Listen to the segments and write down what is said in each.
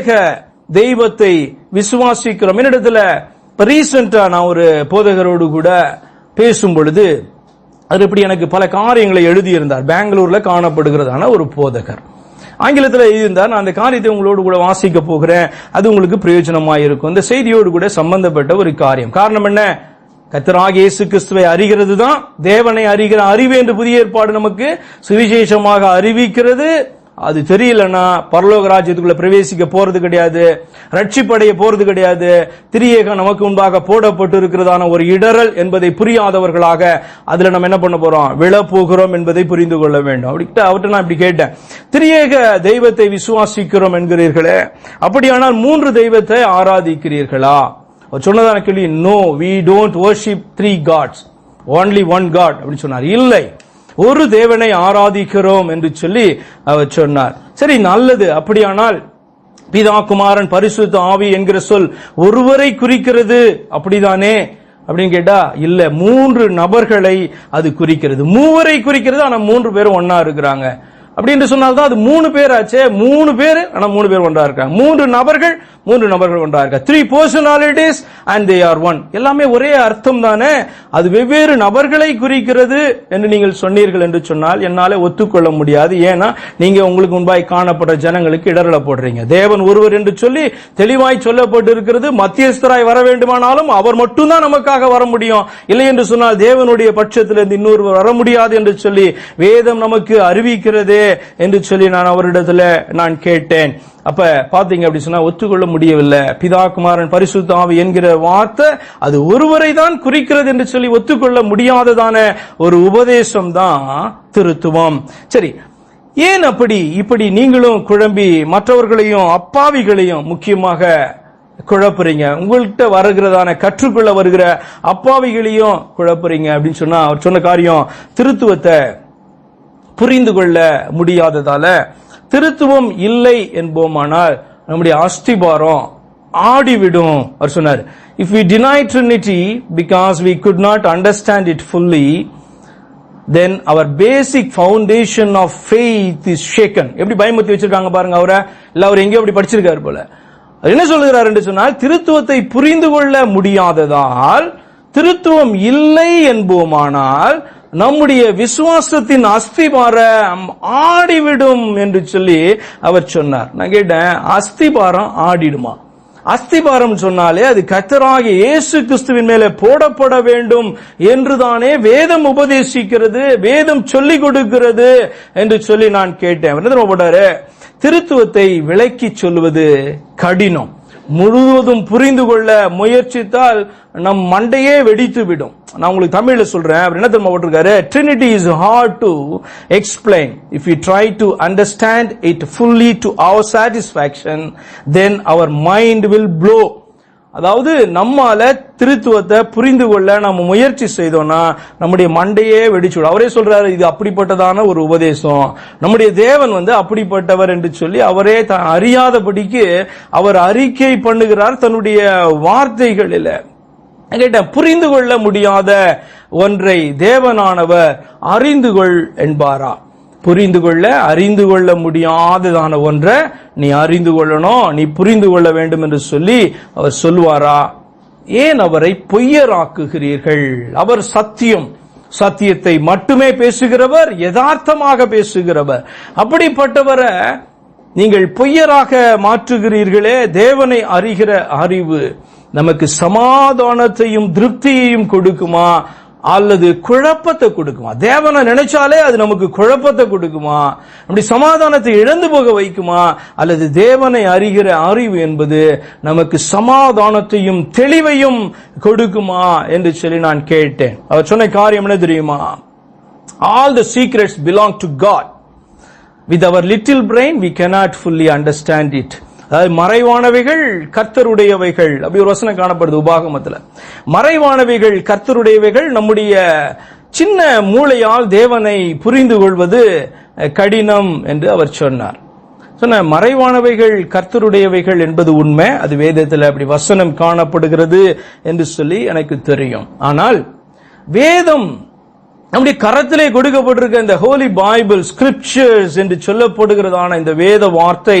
திரியேக தெய்வத்தை விசுவாசிக்கிறோம். என்னிடத்துல ரீசெண்டா நான் ஒரு போதகரோடு கூட பேசும் பொழுது அது இப்படி எனக்கு பல காரியங்களை எழுதியிருந்தார். பெங்களூர்ல காணப்படுகிறதான ஒரு போதகர். ஆங்கிலத்தில் எழுதியிருந்தார் நான் அந்த காரியத்தை உங்களோடு கூட வாசிக்க போகிறேன். அது உங்களுக்கு பிரயோஜனமாக இருக்கும் இந்த செய்தியோடு கூட சம்பந்தப்பட்ட ஒரு காரியம். காரணம் என்ன? கத்தராக இயேசு கிறிஸ்துவை அறிகிறது தான் தேவனை அறிகிற அறிவு என்று புதிய ஏற்பாடு நமக்கு சுவிசேஷமாக அறிவிக்கிறது. அது தெரியலன்னா பரலோக ராஜ்யத்துக்குள்ள பிரவேசிக்க போறது கிடையாது. ரட்சிப்படைய போறது கிடையாது. திரியேகம் நமக்கு முன்பாக போடப்பட்டு இருக்கிறதான ஒரு இடரல் என்பதை புரியாதவர்களாக அதுல நம்ம என்ன பண்ண போறோம்? விழ போகிறோம் என்பதை புரிந்து கொள்ள வேண்டும். அப்படின்ட்டு அவர்கிட்ட நான் இப்படி கேட்டேன். திரியேக தெய்வத்தை விசுவாசிக்கிறோம் என்கிறீர்களே அப்படியானால் மூன்று தெய்வத்தை ஆராதிக்கிறீர்களா? சொன்னதான கேள்வி no we don't worship three gods only one God அப்படின்னு சொன்னார். இல்லை. ஒரு தேவனை ஆராதிக்கிறோம் என்று சொல்லி அவர் சொன்னார். சரி நல்லது. அப்படியானால் பிதா குமாரன் பரிசுத்த ஆவி என்கிற சொல் ஒருவரை குறிக்கிறது. அப்படிதானே? அப்படின்னு கேட்டா இல்ல. மூன்று நபர்களை அது குறிக்கிறது. மூவரை குறிக்கிறது ஆனா மூன்று பேரும் ஒன்னா இருக்கிறாங்க. அப்படின்னு சொன்னால்தான் அது மூணு பேர் ஆச்சே மூணு பேர் ஆனா மூணு பேர் ஒன்றா இருக்காங்க மூன்று நபர்கள் மூன்று நபர்கள் ஒன்றா இருக்காங்க three personalities and they are one எல்லாமே ஒரே அர்த்தம் தானே அது வெவ்வேறு நபர்களை குறிக்கிறது என்று நீங்கள் சொன்னீர்கள் என்று சொன்னால் என்னால ஒத்துக்கொள்ள முடியாது. ஏன்னா நீங்க உங்களுக்கு முன்பாய் காணப்படுற ஜனங்களுக்கு இடரல போடுறீங்க. தேவன் ஒருவர் என்று சொல்லி தெளிவாய் சொல்லப்பட்டு இருக்கிறது மத்தியஸ்தராய் வர வேண்டுமானாலும் அவர் மட்டும்தான் நமக்காக வர முடியும். இல்லை என்று சொன்னால் தேவனுடைய பட்சத்திலிருந்து இன்னொருவர் வர முடியாது என்று சொல்லி வேதம் நமக்கு அறிவிக்கிறதே. என்று சொல்லி நான் அவரிடத்துல நான் கேட்டேன். அப்ப பாத்தீங்க அப்படி சொன்னா ஒத்துக்கொள்ள முடியவில்லை. பிதா குமாரன் பரிசுத்த ஆவி என்கிற வார்த்தை அது ஒருவரை தான் குறிக்கிறது என்று சொல்லி ஒத்துக்கொள்ள முடியாததான ஒரு உபதேசம் தான் திருத்துவம். சரி ஏன் அப்படி இப்படி நீங்களும் குழம்பி மற்றவர்களையும் அப்பாவிகளையும் முக்கியமாக குழப்புறீங்க? உங்கள்கிட்ட வருகிறதான கற்றுக்கொள்ள வருகிற அப்பாவிகளையும் குழப்புறீங்க அப்படின்னு சொன்னா அவர் சொன்ன காரியம் திருத்துவத்தை புரிந்து கொள்ள முடியாததால திருத்துவம் இல்லை என்போமானால் நம்முடைய அஸ்திபாரம் ஆடிவிடும். அவர் சொன்னார் if we deny Trinity because we could not understand it fully then our basic foundation of faith is shaken எப்படி பயமுறுத்தி வச்சிருக்காங்க பாருங்க அவரை. இல்ல அவர் எங்கேயோ அப்படி படிச்சிருக்காரு போல. என்ன சொல்லுகிறார் என்று சொன்னால் திருத்துவத்தை புரிந்து கொள்ள முடியாததால் திருத்துவம் இல்லை என்போமானால் நம்முடைய விசுவாசத்தின் அஸ்திபாரம் ஆடிவிடும் என்று சொல்லி அவர் சொன்னார். நான் கேட்டேன் அஸ்திபாரம் ஆடிடுமா? அஸ்திபாரம் சொன்னாலே அது கத்தராக இயேசு கிறிஸ்துவின் மேலே போடப்பட வேண்டும் என்றுதானே வேதம் உபதேசிக்கிறது வேதம் சொல்லிக் கொடுக்கிறது என்று சொல்லி நான் கேட்டேன். என்ன போட்டாரு? திருத்துவத்தை விளக்கி சொல்வது கடினம். முழுவதும் புரிந்து கொள்ள முயற்சித்தால் நம் மண்டையே வெடித்து விடும் நான் உங்களுக்கு தமிழ்ல சொல்றேன். அவர் என்ன தெரியுமா போட்டிருக்காரு? Trinity is hard to explain if you try to understand it fully to our satisfaction then our mind will blow அதாவது நம்மால திருத்துவத்தை புரிந்து கொள்ள நம்ம முயற்சி செய்தோம்னா நம்முடைய மண்டையே வெடிச்சுடும். அவரே சொல்றாரு இது அப்படிப்பட்டதான ஒரு உபதேசம். நம்முடைய தேவன் வந்து அப்படிப்பட்டவர் என்று சொல்லி அவரே தான் அறியாதபடிக்கு அவர் அறிக்கை பண்ணுகிறார் தன்னுடைய வார்த்தைகளில். கேட்டேன் புரிந்து கொள்ள முடியாத ஒன்றை தேவனானவர் அறிந்து கொள் என்பாரா? புரிந்து கொள்ள அறிந்து கொள்ள முடியாததான ஒன்றை நீ அறிந்து கொள்ளணும் நீ புரிந்து கொள்ள வேண்டும் என்று சொல்லி அவர் சொல்வாரா ஏன் அவரை பொய்யராக்குகிறீர்கள்? அவர் சத்தியம். சத்தியத்தை மட்டுமே பேசுகிறவர் யதார்த்தமாக பேசுகிறவர். அப்படிப்பட்டவரை நீங்கள் பொய்யராக மாற்றுகிறீர்களே தேவனை அறிகிற அறிவு. நமக்கு சமாதானத்தையும் திருப்தியையும் கொடுக்குமா? அல்லது குழப்பத்தை கொடுக்குமா? தேவனை நினைச்சாலே அது நமக்கு குழப்பத்தை கொடுக்குமா? அப்படி சமாதானத்தை இழந்து போக வைக்குமா? அல்லது தேவனை அறிகிற அறிவு என்பது நமக்கு சமாதானத்தையும் தெளிவையும் கொடுக்குமா என்று சொல்லி நான் கேட்டேன். அவர் சொன்ன காரியம் என்ன தெரியுமா? All the secrets belong to God with our little brain we cannot fully understand it அதாவது மறைவானவைகள் கர்த்தருடையவைகள். அப்படி ஒரு வசனம் காணப்படுது உபாகமத்தில். மறைவானவைகள் கர்த்தருடையவைகள் நம்முடைய சின்ன மூளையால் தேவனை புரிந்து கொள்வது கடினம் என்று அவர் சொன்னார். சொன்ன மறைவானவைகள் கர்த்தருடையவைகள் என்பது உண்மை. அது வேதத்தில் அப்படி வசனம் காணப்படுகிறது என்று சொல்லி எனக்கு தெரியும். ஆனால் வேதம் நம்முடைய கரத்திலே கொடுக்கப்பட்டிருக்க இந்த ஹோலி பைபிள் ஸ்கிரிப்சர்ஸ் என்று சொல்லப்படுகிறதான இந்த வேத வார்த்தை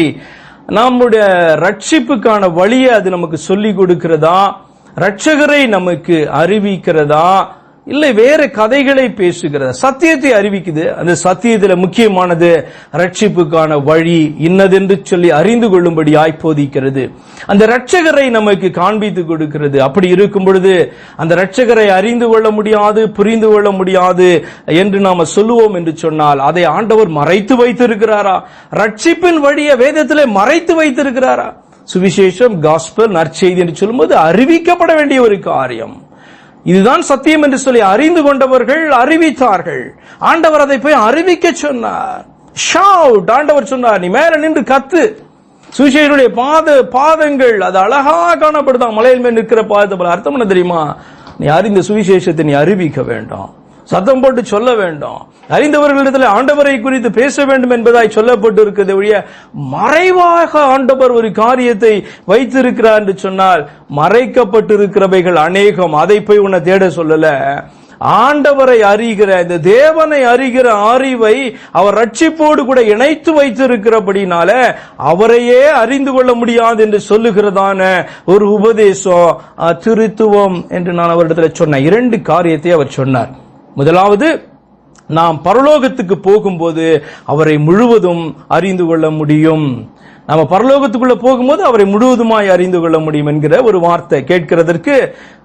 நம்முடைய ரட்சிப்புக்கான வழியை அது நமக்கு சொல்லி கொடுக்கிறதா? ரட்சகரை நமக்கு அறிவிக்கிறதா? இல்லை வேற கதைகளை பேசுகிறது. சத்தியத்தை அறிவிக்குது. அந்த சத்தியத்தில் முக்கியமானது. ரட்சிப்புக்கான வழி இன்னதென்று சொல்லி அறிந்து கொள்ளும்படி ஆய்போதிக்கிறது அந்த ரட்சகரை நமக்கு காண்பித்து கொடுக்கிறது. அப்படி இருக்கும் பொழுது அந்த ரட்சகரை அறிந்து கொள்ள முடியாது புரிந்து கொள்ள முடியாது என்று நாம சொல்லுவோம் என்று சொன்னால் அதை ஆண்டவர் மறைத்து வைத்திருக்கிறாரா? ரட்சிப்பின் வழியை வேதத்திலே மறைத்து வைத்திருக்கிறாரா? சுவிசேஷம் காஸ்பல் நற்செய்தி என்று சொல்லும்போது அறிவிக்கப்பட வேண்டிய ஒரு காரியம். இதுதான் சத்தியம் என்று சொல்லி அறிந்து கொண்டவர்கள் அறிவித்தார்கள். ஆண்டவர் அதை போய் அறிவிக்க சொன்னார். ஷவுட் ஆண்டவர் சொன்னார் நீ மேல நின்று கத்து. சுவிசேஷனுடைய பாத பாதங்கள் அது அழகா காணப்படுதான். மலையில் மேல் நிற்கிற பாதத்தை அர்த்தம் என்ன தெரியுமா? நீ அறிந்த சுவிசேஷத்தை நீ அறிவிக்க வேண்டாம். சத்தம் போட்டு சொல்ல வேண்டும். அறிந்தவர்களிடத்தில் ஆண்டவரை குறித்து பேச வேண்டும் என்பதாய் சொல்லப்பட்டு இருக்கிறது ஒழிய மறைவாக ஆண்டவர் ஒரு காரியத்தை வைத்திருக்கிறார் என்று சொன்னால் மறைக்கப்பட்டிருக்கிறவைகள் அநேகம். அதை போய் உன்னை தேட சொல்லல. ஆண்டவரை அறிகிற இந்த தேவனை அறிகிற அறிவை அவர் ரட்சிப்போடு கூட இணைத்து வைத்திருக்கிறபடினால அவரையே அறிந்து கொள்ள முடியாது என்று சொல்லுகிறதான ஒரு உபதேசம் திருத்துவம் என்று நான் அவரிடத்தில் சொன்னேன். இரண்டு காரியத்தை அவர் சொன்னார். முதலாவது நாம் பரலோகத்துக்கு போகும்போது அவரை முழுவதும் அறிந்து கொள்ள முடியும். நம்ம பரலோகத்துக்குள்ள போகும்போது அவரை முழுவதுமாய் அறிந்து கொள்ள முடியும் என்கிற ஒரு வார்த்தை கேட்கிறதற்கு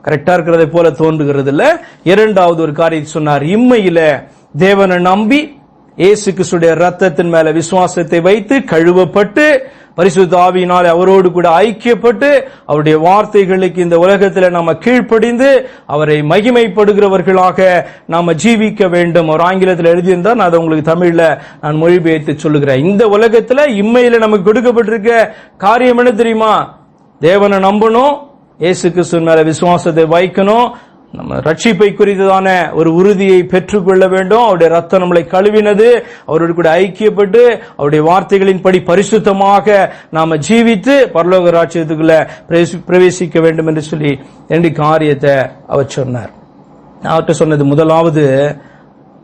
கரெக்டா இருக்கிறதை போல தோன்றுகிறது இல்ல இரண்டாவது ஒரு காரியத்தை சொன்னார். இம்மையில தேவனை நம்பி இயேசு கிறிஸ்துடைய ரத்தத்தின் மேல விசுவாசத்தை வைத்து கழுவப்பட்டு பரிசுத்த ஆவியினாலே அவரோடு கூட ஐக்கியப்பட்டு அவருடைய வார்த்தைகளுக்கு இந்த உலகத்தில் நாம கீழ்ப்படிந்து அவரை மகிமைப்படுகிறவர்களாக நாம ஜீவிக்க வேண்டும். ஒரு ஆங்கிலத்தில் எழுதியிருந்தால் நான் அதை உங்களுக்கு தமிழில் நான் மொழிபெயர்த்து சொல்லுகிறேன். இந்த உலகத்தில் இம்மையில் நமக்கு கொடுக்கப்பட்டிருக்க காரியம் என்ன தெரியுமா? தேவனை நம்பணும் இயேசு கிறிஸ்துவின் மேல விசுவாசத்தை வைக்கணும் நம்ம ரட்சிப்பை குறித்ததான ஒரு உறுதியை பெற்றுக்கொள்ள வேண்டும். அவருடைய ரத்தம் நம்மளை கழுவினது. அவரோடு கூட ஐக்கியப்பட்டு அவருடைய வார்த்தைகளின்படி பரிசுத்தமாக நாம ஜீவித்து பரலோக ராட்சியத்துக்குள்ள பிரவேசி- பிரவேசிக்க வேண்டும் என்று சொல்லி ரெண்டு காரியத்தை அவர் சொன்னார். அவர்கிட்ட சொன்னது முதலாவது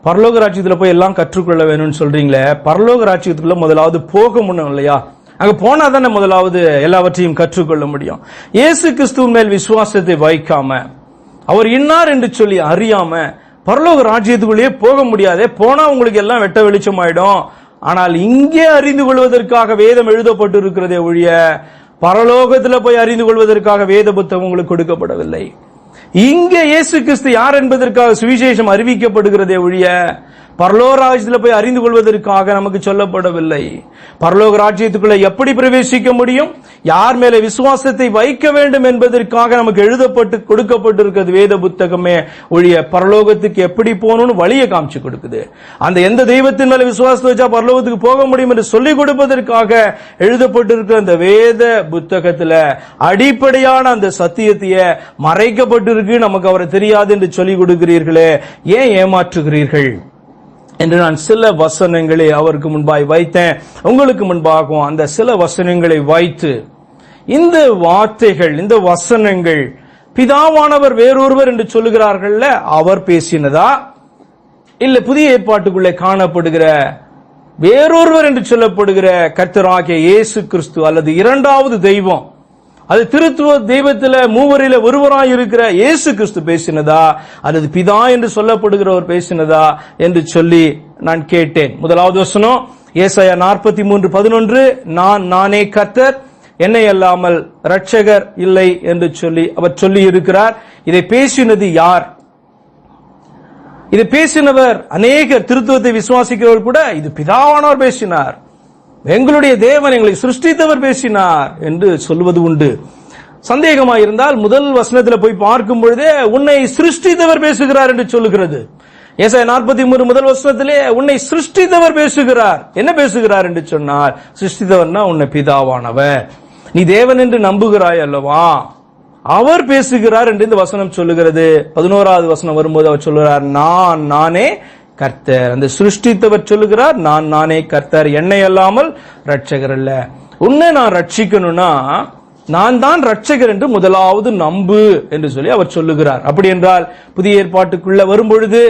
பரலோக ராஜ்யத்தில் போய் எல்லாம் கற்றுக்கொள்ள வேணும்னு சொல்றீங்களே பரலோக ராஜ்யத்துக்குள்ள முதலாவது போக முடியும் இல்லையா? அங்க போனா தானே முதலாவது எல்லாவற்றையும் கற்றுக்கொள்ள முடியும். இயேசு கிறிஸ்துவின் மேல் விசுவாசத்தை வைக்காம அவர் இன்னார் என்று சொல்லி அறியாம பரலோக ராஜ்யத்துக்குள்ளேயே போக முடியாதே போனா உங்களுக்கு எல்லாம் வெட்ட வெளிச்சம் ஆயிடும். ஆனால் இங்கே அறிந்து கொள்வதற்காக வேதம் எழுதப்பட்டு இருக்கிறதே ஒழிய பரலோகத்தில் போய் அறிந்து கொள்வதற்காக வேத புத்தகம் உங்களுக்கு கொடுக்கப்படவில்லை. இங்கே இயேசு கிறிஸ்து யார் என்பதற்காக சுவிசேஷம் அறிவிக்கப்படுகிறதே ஒழிய பரலோக ராஜ்யத்தில் போய் அறிந்து கொள்வதற்காக நமக்கு சொல்லப்படவில்லை. பரலோக ராஜ்யத்துக்குள்ள எப்படி பிரவேசிக்க முடியும்? யார் மேல விசுவாசத்தை வைக்க வேண்டும் என்பதற்காக நமக்கு எழுதப்பட்டு கொடுக்கப்பட்டிருக்கிறது வேத புத்தகமே. ஒழிய பரலோகத்துக்கு எப்படி போகணும்னு வழியை காமிச்சு கொடுக்குது. அந்த எந்த தெய்வத்தின் மேல விசுவாசத்தை வச்சா பரலோகத்துக்கு போக முடியும் என்று சொல்லிக் கொடுப்பதற்காக எழுதப்பட்டிருக்கிற அந்த வேத புத்தகத்துல அடிப்படையான அந்த சத்தியத்தைய மறைக்கப்பட்டிருக்கு நமக்கு அவரை தெரியாது என்று சொல்லிக் கொடுக்கிறீர்களே. ஏன் ஏமாற்றுகிறீர்கள்? என்று நான் சில வசனங்களை அவருக்கு முன்பாய் வைத்தேன். உங்களுக்கு முன்பாகவும் அந்த சில வசனங்களை வைத்து இந்த வார்த்தைகள் இந்த வசனங்கள் பிதாவானவர் வேறொருவர் என்று சொல்லுகிறார்கள்ல அவர் பேசினதா? இல்ல புதிய ஏற்பாட்டுக்குள்ளே காணப்படுகிற வேறொருவர் என்று சொல்லப்படுகிற கர்த்தராகிய இயேசு கிறிஸ்து அல்லது இரண்டாவது தெய்வம் அது திருத்துவ தெய்வத்தில் மூவரில ஒருவராய் இருக்கிற இயேசு கிறிஸ்து பேசினதா? அல்லது பிதா என்று சொல்லப்படுகிறவர் பேசினதா? என்று சொல்லி நான் கேட்டேன். முதலாவது வசனம் ஏசாயா நாற்பத்தி மூன்று பதினொன்று நான் நானே கர்த்தர் என்னை அல்லாமல் ரட்சகர் இல்லை என்று சொல்லி அவர் சொல்லி இருக்கிறார் இதை பேசினது யார்? இதை பேசினவர் அநேக திருத்துவத்தை விசுவாசிக்கிறவர் கூட இது பிதாவானவர் பேசினார். எங்களுடைய தேவன் எங்களை சிருஷ்டித்தவர் பேசினார் என்று சொல்வது உண்டு. சந்தேகமா இருந்தால் முதல் வசனத்தில் போய் பார்க்கும் பொழுதே உன்னை சிருஷ்டித்தவர் பேசுகிறார் என்று சொல்லுகிறது. ஏசாயா நாற்பத்தி மூணு முதல் வசனத்திலே உன்னை சிருஷ்டித்தவர் பேசுகிறார். என்ன பேசுகிறார் என்று சொன்னார் சிருஷ்டித்தவர்னா உன்னை பிதாவானவர். நீ தேவன் என்று நம்புகிறாய் அல்லவா? அவர் பேசுகிறார் என்று இந்த வசனம் சொல்லுகிறது. பதினோராவது வசனம் வரும்போது அவர் சொல்லுகிறார் நான் நானே கர்த்தர் அந்த சிருஷ்டித்தவர் சொல்லுகிறார் நான் நானே கர்த்தர் என்னை அல்லாமல் ரட்சகர் அல்ல. உன்னை நான் ரட்சிக்கணும்னா நான் தான் ரட்சகர் என்று முதலாவது நம்பு என்று சொல்லி அவர் சொல்லுகிறார். அப்படி என்றால் புதிய ஏற்பாட்டுக்குள்ள வரும்பொழுது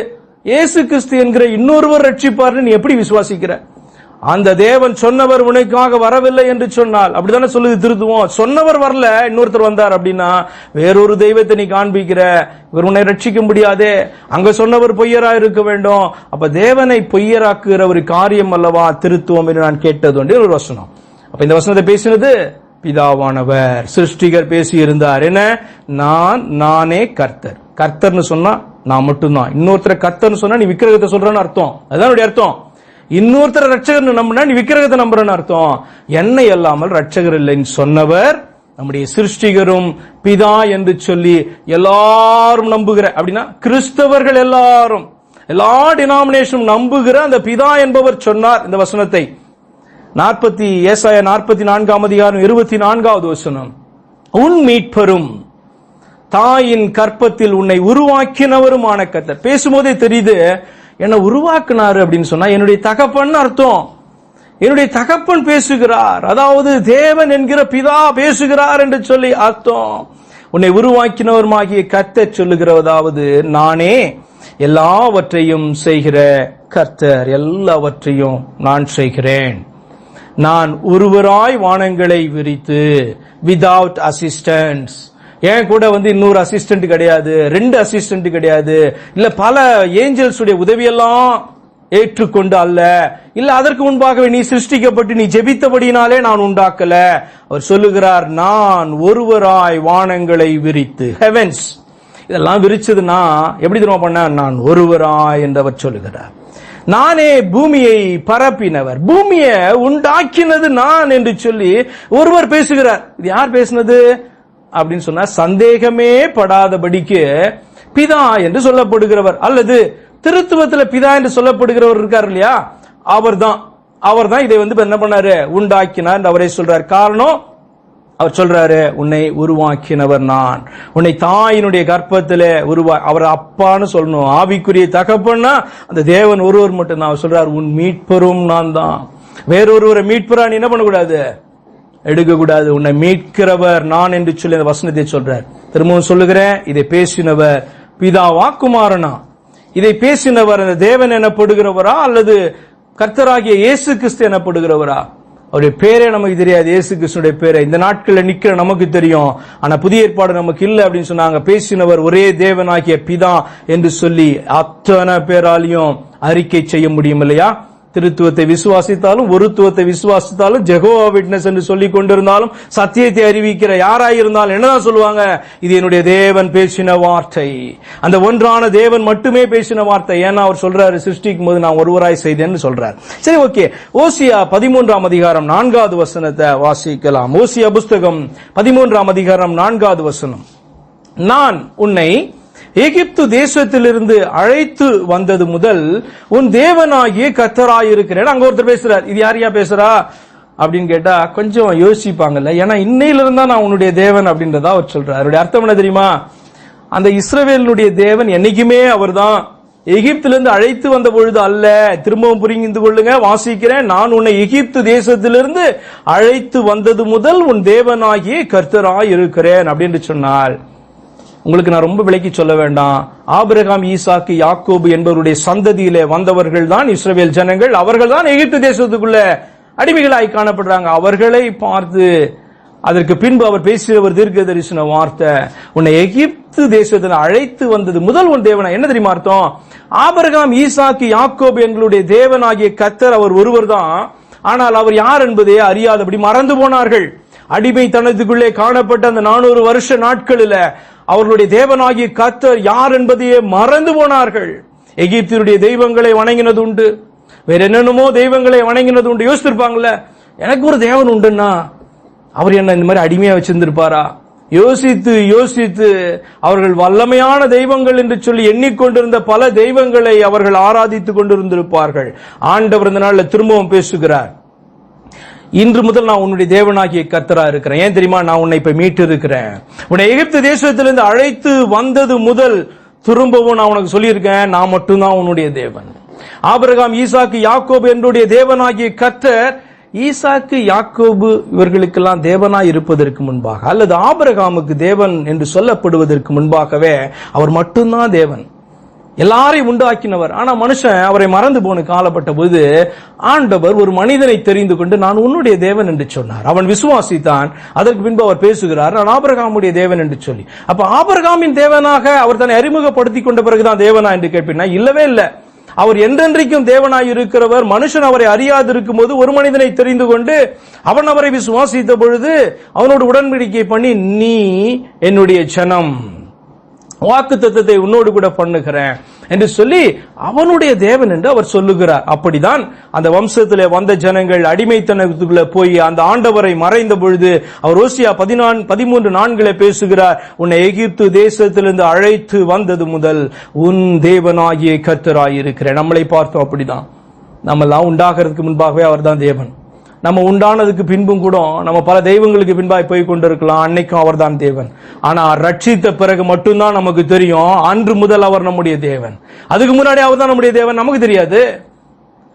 இயேசு கிறிஸ்து என்கிற இன்னொருவர் ரட்சிப்பார்னு நீ எப்படி விசுவாசிக்கிற? அந்த தேவன் சொன்னவர் உனக்காக வரவில்லை என்று சொன்னால். அப்படிதானே சொல்லுது திருத்துவோம். சொன்னவர் வரல இன்னொருத்தர் வந்தார் அப்படின்னா வேறொரு தெய்வத்தை நீ காண்பிக்கிற. இவர் உன்னை ரட்சிக்க முடியாதே. அங்க சொன்னவர் பொய்யரா இருக்க வேண்டும். அப்ப தேவனை பொய்யராக்குகிற ஒரு காரியம் அல்லவா திருத்துவம் என்று நான் கேட்டது உண்டு. ஒரு வசனம். அப்ப இந்த வசனத்தை பேசினது பிதாவானவர். சிருஷ்டிகர் பேசி இருந்தார் என்ன? நான் நானே கர்த்தர். கர்த்தர்னு சொன்னா நான் மட்டும்தான். இன்னொருத்தர் கர்த்தர்னு சொன்னா நீ விக்கிரகத்தை சொல்றன்னு அர்த்தம். அதுதான் அர்த்தம். இன்னொருத்தர் ரட்சகர் நம்பினா நீ விக்கிரகத்தை நம்புறன்னு அர்த்தம். என்னை அல்லாமல் ரட்சகர் இல்லைன்னு சொன்னவர் நம்முடைய சிருஷ்டிகரும் பிதா என்று சொல்லி எல்லாரும் நம்புகிற அப்படின்னா கிறிஸ்தவர்கள் எல்லாரும் எல்லா டினாமினேஷனும் நம்புகிற அந்த பிதா என்பவர் சொன்னார் இந்த வசனத்தை. நாற்பத்தி ஏசாய நாற்பத்தி நான்காம் அதிகாரம் இருபத்தி நான்காவது வசனம். உன் மீட்பரும் தாயின் கற்பத்தில் உன்னை உருவாக்கினவருமான கத்தர் பேசும்போதே தெரியுது என்னை உருவாக்குனாரு அப்படின்னு சொன்னா என்னுடைய தகப்பன் அர்த்தம். என்னுடைய தகப்பன் பேசுகிறார். அதாவது தேவன் என்கிற பிதா பேசுகிறார் என்று சொல்லி அர்த்தம். உன்னை உருவாக்கினவருமாகிய கர்த்தர் சொல்லுகிறதாவது நானே எல்லாவற்றையும் செய்கிற கர்த்தர் எல்லாவற்றையும் நான் செய்கிறேன். நான் ஒருவராய் வானங்களை விரித்து விதவுட் அசிஸ்டன்ஸ் என் கூட வந்து இன்னொரு அசிஸ்டன்ட் கிடையாது ரெண்டு அசிஸ்டன்ட் கிடையாது. இல்ல பல ஏஞ்சல்ஸுடைய உதவியெல்லாம் ஏற்றுக்கொண்டு அல்ல. இல்ல அதற்கு முன்பாகவே நீ சிருஷ்டிக்கப்பட்டு நீ ஜெபித்தபடினாலே நான் உண்டாக்கல. அவர் சொல்லுகிறார் நான் ஒருவராய் வானங்களை விரித்து ஹெவன்ஸ் இதெல்லாம் விரிச்சதுன்னா எப்படி தெரியுமா பண்ண? நான் ஒருவராய் என்றவர் சொல்லுகிறார். நானே பூமியை பரப்பினவர். பூமியை உண்டாக்கினது நான் என்று சொல்லி ஒருவர் பேசுகிறார். இது யார் பேசினது? அப்படின்னு சொன்னா சந்தேகமே படாதபடிக்கு பிதா என்று சொல்லப்படுகிறவர். அல்லது திருத்துவத்துல பிதா என்று சொல்லப்படுகிறவர் இருக்கார் இல்லையா? அவர்தான். அவர்தான் இதை வந்து என்ன பண்ணாரு? உண்டாக்கினார் என்று அவரே சொல்றார். காரணம் அவர் சொல்றாரு உன்னை உருவாக்கினவர் நான். உன்னை தாயினுடைய கற்பத்தில் உருவா அவர் அப்பான்னு சொல்லணும். ஆவிக்குரிய தகப்பன்னா அந்த தேவன் ஒருவர் மட்டும் அவர் சொல்றாரு உன் மீட்பரும் நான் தான் வேறொருவரை மீட்பரா நீ என்ன பண்ணக்கூடாது? எடுக்கக்கூடாது. உன்னை மீட்கிறவர் நான் என்று சொல்லி அந்த வசனத்தை சொல்றார். திரும்பவும் சொல்லுகிறேன் இதை பேசினவர் பிதாவா குமாரனா இதை பேசினவர் அந்த தேவன் எனப்படுகிறவரா? அல்லது கர்த்தராகிய இயேசு கிறிஸ்து எனப்படுகிறவரா? அவருடைய பேரே நமக்கு தெரியாது. இயேசு கிறிஸ்துடைய பேரை. இந்த நாட்களில் நிக்கிற நமக்கு தெரியும். ஆனா புதிய ஏற்பாடு நமக்கு இல்லை அப்படின்னு சொன்னாங்க. பேசினவர் ஒரே தேவனாகிய பிதா என்று சொல்லி அத்தனை பேராலையும் அறிக்கை செய்ய முடியும் இல்லையா? திருத்துவத்தை விசுவாசித்தாலும் ஒருத்துவத்தை விசுவாசித்தாலும் ஜெகோவா விட்னஸ் என்று சொல்லிக் கொண்டிருந்தாலும் சத்தியத்தை அறிவிக்கிற யாராயிருந்தாலும் என்னதான் சொல்லுவாங்க? இது என்னுடைய தேவன் பேசின வார்த்தை. அந்த ஒன்றான தேவன் மட்டுமே பேசின வார்த்தை. ஏன்னா அவர் சொல்றாரு சிருஷ்டிக்கும் போது நான் ஒருவராய் செய்தேன்னு சொல்றாரு. சரி ஓகே. ஓசியா பதிமூன்றாம் அதிகாரம் நான்காவது வசனத்தை வாசிக்கலாம். ஓசியா புஸ்தகம் பதிமூன்றாம் அதிகாரம் நான்காவது வசனம். நான் உன்னை எகிப்து தேசத்திலிருந்து அழைத்து வந்தது முதல் உன் தேவனாகிய கத்தராயிருக்கிறேன் அங்க ஒருத்தர் பேசுறார். இது யாரையா பேசுறா? அப்படின்னு கேட்டா கொஞ்சம் யோசிப்பாங்கல்ல. ஏன்னா இன்னையில இருந்தா நான் உன்னுடைய தேவன் அப்படின்றதா அவர் சொல்றார். அவருடைய அர்த்தம் என்ன தெரியுமா? அந்த இஸ்ரவேலுடைய தேவன் என்னைக்குமே அவர் தான் எகிப்திலிருந்து அழைத்து வந்த பொழுது அல்ல. திரும்பவும் புரிந்து கொள்ளுங்க வாசிக்கிறேன். நான் உன்னை எகிப்து தேசத்திலிருந்து அழைத்து வந்தது முதல் உன் தேவனாகிய கர்த்தராய் இருக்கிறேன் அப்படின்னு சொன்னார். உங்களுக்கு நான் ரொம்ப விலைக்கு சொல்ல வேண்டாம். ஆபிரகாம் ஈசாக்கு யாக்கோபு என்பவருடைய சந்ததியிலே வந்தவர்கள் தான் இஸ்ரேல் ஜனங்கள். அவர்கள் தான் எகிப்து தேசத்துக்குள்ள அடிமைகளாய் காணப்படுறாங்க. அவர்களை பார்த்து அதற்கு பின்பு அவர் பேசிய ஒரு தீர்க்க தரிசன வார்த்தை. உன்னை எகிப்து தேசத்தில் அழைத்து வந்தது முதல் உன் தேவனா? என்ன தெரியுமா அர்த்தம்? ஆபிரகாம் ஈசாக்கு யாக்கோப் எங்களுடைய தேவனாகிய கத்தர் அவர் ஒருவர் தான் ஆனால் அவர் யார் என்பதே அறியாதபடி மறந்து போனார்கள். அடிமைத்தனத்துக்குள்ளே காணப்பட்ட அந்த நானூறு வருஷ நாட்களில் அவர்களுடைய தேவனாகிய கத்தர் யார் என்பதையே மறந்து போனார்கள். எகிப்தியுடைய தெய்வங்களை வணங்கினது உண்டு. வேற என்னென்னமோ தெய்வங்களை வணங்கினது உண்டு. யோசிச்சிருப்பாங்கல்ல எனக்கு ஒரு தேவன் உண்டுன்னா அவர் என்ன இந்த மாதிரி அடிமையா வச்சிருந்திருப்பாரா? யோசித்து யோசித்து அவர்கள் வல்லமையான தெய்வங்கள் என்று சொல்லி எண்ணிக்கொண்டிருந்த பல தெய்வங்களை அவர்கள் ஆராதித்துக் கொண்டிருந்திருப்பார்கள். ஆண்டவர் இந்த நாளில் திரும்பவும் பேசுகிறார். இன்று முதல் நான் உன்னுடைய தேவனாகிய கத்தரா இருக்கிறேன். ஏன் தெரியுமா? நான் உன்னை இப்ப மீட்டு இருக்கிறேன் உன்னை எகிப்து தேசத்திலிருந்து அழைத்து வந்தது முதல் திரும்பவும் நான் உனக்கு சொல்லியிருக்கேன். நான் மட்டும்தான் உன்னுடைய தேவன். ஆபிரகாம் ஈசாக்கு யாக்கோபு என்னுடைய தேவனாகிய கத்தர் ஈசாக்கு யாக்கோபு இவர்களுக்கெல்லாம் தேவனாய் இருப்பதற்கு முன்பாக அல்லது ஆபிரகாமுக்கு தேவன் என்று சொல்லப்படுவதற்கு முன்பாகவே அவர் மட்டும்தான் தேவன். எல்லாரையும் உண்டாக்கினவர். ஆனா மனுஷன் அவரை மறந்து போன காலப்பட்ட போது ஆண்டவர் ஒரு மனிதனை தெரிந்து கொண்டு நான் உன்னுடைய தேவன் என்று சொன்னார். அவன் விசுவாசித்தான். அதற்கு பின்பு அவர் பேசுகிறார் நான் ஆபரகாமுடைய தேவன் என்று சொல்லி. அப்ப ஆபரகாமின் தேவனாக அவர் தன்னை அறிமுகப்படுத்திக் கொண்ட பிறகுதான் தேவனா என்று கேட்பினா. இல்லவே இல்லை. அவர் என்றென்றைக்கும் தேவனாய் இருக்கிறவர். மனுஷன் அவரை அறியாதிருக்கும் போது ஒரு மனிதனை தெரிந்து கொண்டு அவன் அவரை விசுவாசித்த பொழுது அவனோடு உடன்படிக்கை பண்ணி நீ என்னுடைய ஜனம். வாக்கு தத்துவத்தை உன்னோடு கூட பண்ணுகிறேன் என்று சொல்லி அவனுடைய தேவன் என்று அவர் சொல்லுகிறார். அப்படிதான் அந்த வம்சத்திலே வந்த ஜனங்கள் அடிமைத்தனத்துக்குள்ள போய் அந்த ஆண்டவரை மறைந்த பொழுது அவர் ஓசியா பதினான் பதிமூன்று நான்களை பேசுகிறார் உன்னை எகிப்து தேசத்திலிருந்து அழைத்து வந்தது முதல் உன் தேவனாகிய கர்த்தராய் இருக்கிறேன் நம்மளை பார்த்தோம் அப்படிதான். நம்மெல்லாம் உண்டாகிறதுக்கு முன்பாகவே அவர்தான் தேவன். நம்ம உண்டானதுக்கு பின்பும் கூட நம்ம பல தெய்வங்களுக்கு பின்பாய் போய் கொண்டிருக்கலாம். அன்னைக்கும் அவர்தான் தேவன். ஆனா ரட்சித்த பிறகு மட்டும்தான் நமக்கு தெரியும். அன்று முதல் அவர் நம்முடைய தேவன். அதுக்கு முன்னாடி அவர் தான் நம்முடைய தேவன். நமக்கு தெரியாது.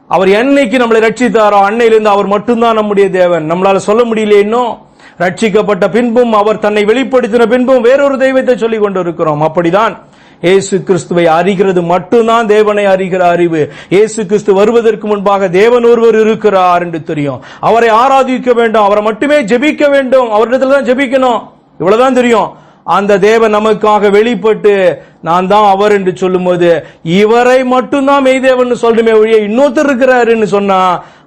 அவர் என்னைக்கு நம்மளை ரட்சித்தாரோ அன்னையிலிருந்து அவர் மட்டும்தான் நம்முடைய தேவன். நம்மளால சொல்ல முடியல இன்னும். ரட்சிக்கப்பட்ட பின்பும் அவர் தன்னை வெளிப்படுத்தின பின்பும் வேறொரு தெய்வத்தை சொல்லிக் கொண்டிருக்கிறோம். அப்படிதான் இயேசு கிறிஸ்துவை அறிகிறது மட்டும்தான் தேவனை அறிகிற அறிவு. இயேசு கிறிஸ்து வருவதற்கு முன்பாக தேவன் ஒருவர் இருக்கிறார் என்று தெரியும். அவரை ஆராதிக்க வேண்டும் அவரை மட்டுமே ஜெபிக்க வேண்டும். அவரிடத்துல தான் ஜெபிக்கணும். இவ்வளவுதான் தெரியும். அந்த தேவன் நமக்காக வெளிப்பட்டு நான் தான் அவர் என்று சொல்லும்போது இவரை மட்டும்தான் மெய்தேவன் சொல்றமே ஒழிய இன்னொருத்தர் இருக்கிறாருன்னு சொன்னா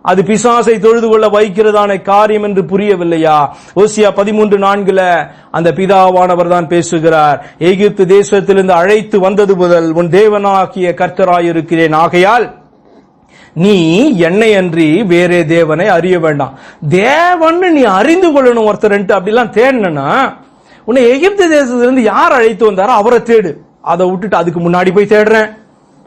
அது பிசாசை தொழுது கொள்ள வைக்கிறதான காரியம் என்று புரியவில்லையா? ஓசியா பதிமூன்று நான்குல அந்த பிதாவானவர் தான் பேசுகிறார். எகிப்து தேசத்திலிருந்து அழைத்து வந்தது முதல் உன் தேவனாகிய கர்த்தராயிருக்கிறேன். ஆகையால் நீ என்னை அன்றி வேறே தேவனை அறிய வேண்டாம். தேவன் நீ அறிந்து கொள்ளணும் ஒருத்தர் அப்படிலாம் தேடினா உன்னை எகிப்து தேசத்திலிருந்து யார் அழைத்து வந்தாரோ அவரை தேடு. அதை விட்டுட்டு அதுக்கு முன்னாடி போய் தேடுறேன்.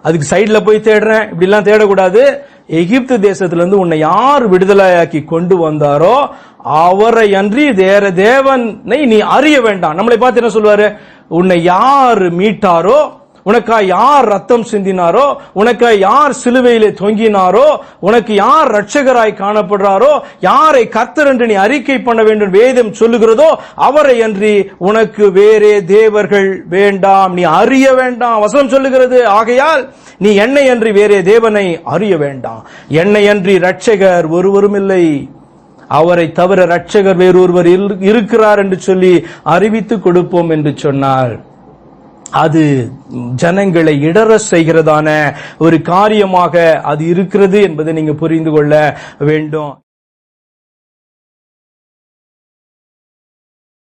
அதுக்கு சைடில் போய் தேடுறேன். இப்படிலாம் தேடக்கூடாது. எகிப்து தேசத்திலிருந்து உன்னை யார் விடுதலையாக்கி கொண்டு வந்தாரோ அவரை அன்றி வேற தேவனை நீ அறிய வேண்டாம். நம்மளை பார்த்து என்ன சொல்வாரு? உன்னை யார் மீட்டாரோ உனக்கா யார் ரத்தம் சிந்தினாரோ உனக்கா யார் சிலுவையிலே தொங்கினாரோ உனக்கு யார் ரட்சகராய் காணப்படுறாரோ யாரை கர்த்தர் என்று நீ அறிக்கை பண்ண வேண்டும் வேதம் சொல்லுகிறதோ அவரை அன்றி உனக்கு வேறே தேவர்கள் வேண்டாம். நீ அறிய வேண்டாம். வசனம் சொல்லுகிறது ஆகையால் நீ என்னை அன்றி வேறே தேவனை அறிய வேண்டாம். என்னை அன்றி ரட்சகர் ஒருவரும் இல்லை. அவரை தவிர ரட்சகர் வேறொருவர் இரு- இருக்கிறார் என்று சொல்லி அறிவித்து கொடுப்போம் என்று சொன்னார். அது ஜனங்களை இடற செய்கிறதான ஒரு காரியமாக அது இருக்கிறது என்பதை நீங்க புரிந்து கொள்ள வேண்டும்.